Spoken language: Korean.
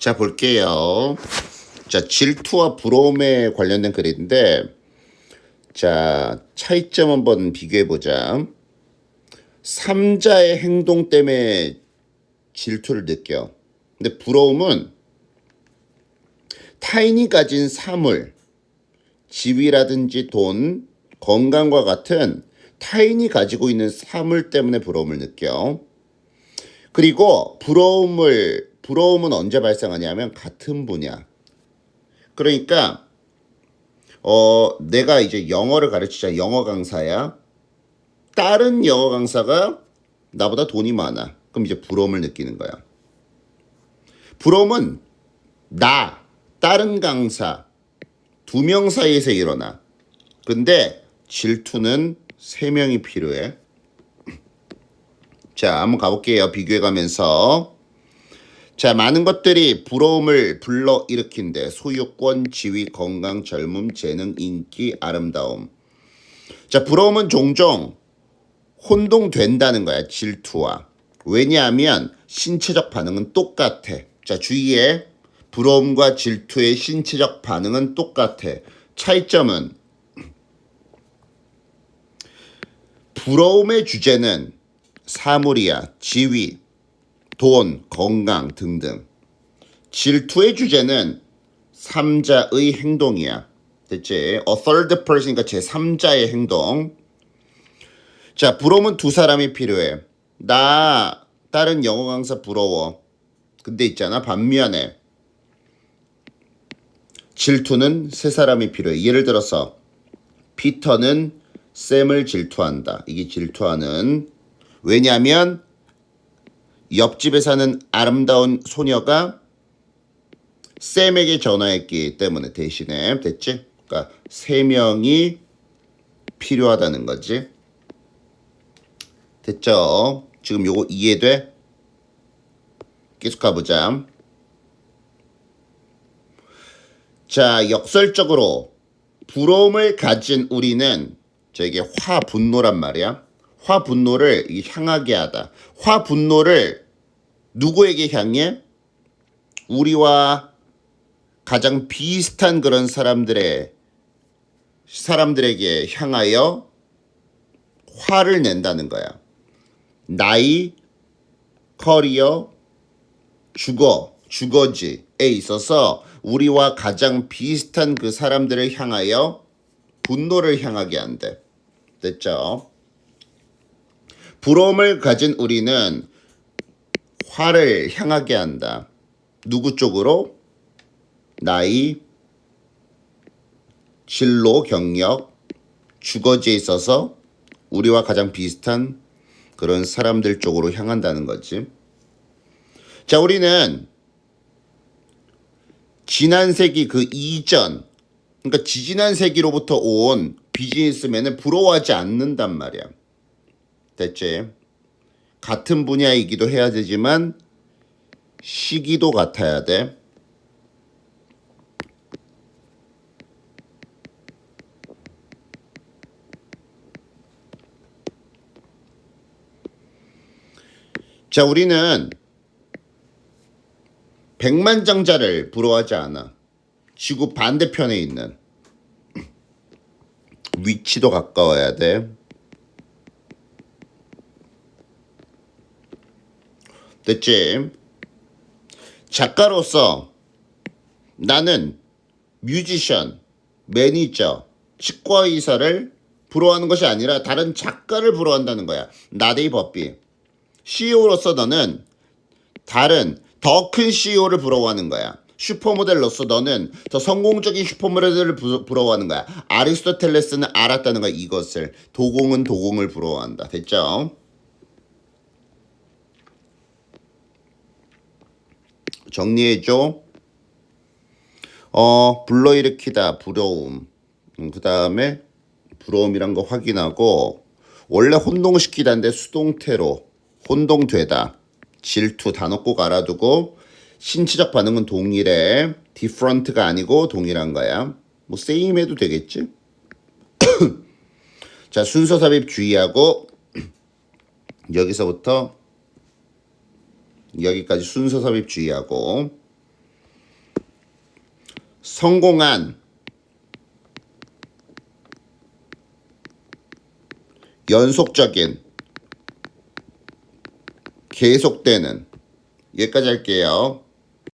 자, 볼게요. 자, 질투와 부러움에 관련된 글인데, 자, 차이점 한번 비교해 보자. 삼자의 행동 때문에 질투를 느껴. 근데 부러움은 타인이 가진 사물, 지위라든지 돈, 건강과 같은 타인이 가지고 있는 사물 때문에 부러움을 느껴. 그리고 부러움을 부러움은 언제 발생하냐면 같은 분야. 그러니까 어 내가 이제 영어를 가르치자 영어 강사야. 다른 영어 강사가 나보다 돈이 많아. 그럼 이제 부러움을 느끼는 거야. 부러움은 나 다른 강사 두 명 사이에서 일어나. 근데 질투는 세 명이 필요해. 자, 한번 가볼게요. 비교해 가면서. 자, 많은 것들이 부러움을 불러 일으킨대. 소유권, 지위, 건강, 젊음, 재능, 인기, 아름다움. 자, 부러움은 종종 혼동된다는 거야. 질투와. 왜냐하면 신체적 반응은 똑같아. 자, 주의해. 부러움과 질투의 신체적 반응은 똑같아. 차이점은 부러움의 주제는 사물이야, 지위, 돈, 건강 등등. 질투의 주제는 삼자의 행동이야. 됐지? A third person이니까 제3자의 행동. 자, 부러움은 두 사람이 필요해. 나 다른 영어 강사 부러워. 근데 있잖아, 반면에 질투는 세 사람이 필요해. 예를 들어서 피터는 샘을 질투한다. 이게 질투하는 왜냐하면 옆집에 사는 아름다운 소녀가 샘에게 전화했기 때문에 대신에 됐지? 그러니까 세 명이 필요하다는 거지. 됐죠? 지금 요거 이해돼? 계속 가보자. 자, 역설적으로 부러움을 가진 우리는 저에게 화 분노란 말이야. 화 분노를 향하게 하다. 화 분노를 누구에게 향해? 우리와 가장 비슷한 그런 사람들의 사람들에게 향하여 화를 낸다는 거야. 나이, 커리어, 주거, 주거지에 있어서 우리와 가장 비슷한 그 사람들을 향하여 분노를 향하게 한대. 됐죠? 부러움을 가진 우리는 화를 향하게 한다. 누구 쪽으로? 나이, 진로, 경력, 주거지에 있어서 우리와 가장 비슷한 그런 사람들 쪽으로 향한다는 거지. 자, 우리는 지난 세기 그 이전, 그러니까 지지난 세기로부터 온 비즈니스맨을 부러워하지 않는단 말이야. 됐지? 같은 분야이기도 해야 되지만 시기도 같아야 돼. 자, 우리는 백만장자를 부러워하지 않아. 지구 반대편에 있는 위치도 가까워야 돼. 됐지? 작가로서 나는 뮤지션, 매니저, 치과의사를 부러워하는 것이 아니라 다른 작가를 부러워한다는 거야. 나데이 버비. CEO로서 너는 다른 더 큰 CEO를 부러워하는 거야. 슈퍼모델로서 너는 더 성공적인 슈퍼모델을 부, 부러워하는 거야. 아리스토텔레스는 알았다는 거야. 이것을 도공은 도공을 부러워한다. 됐죠? 정리해줘. 어, 불러일으키다, 부러움. 음, 그 다음에 부러움이란 거 확인하고, 원래 혼동시키다인데 수동태로 혼동되다. 질투 단어 꼭 알아두고, 신체적 반응은 동일해. different가 아니고 동일한 거야. 뭐 same 해도 되겠지? 자, 순서 삽입 주의하고, 여기서부터 여기까지 순서 삽입 주의하고 성공한 연속적인 계속되는 여기까지 할게요.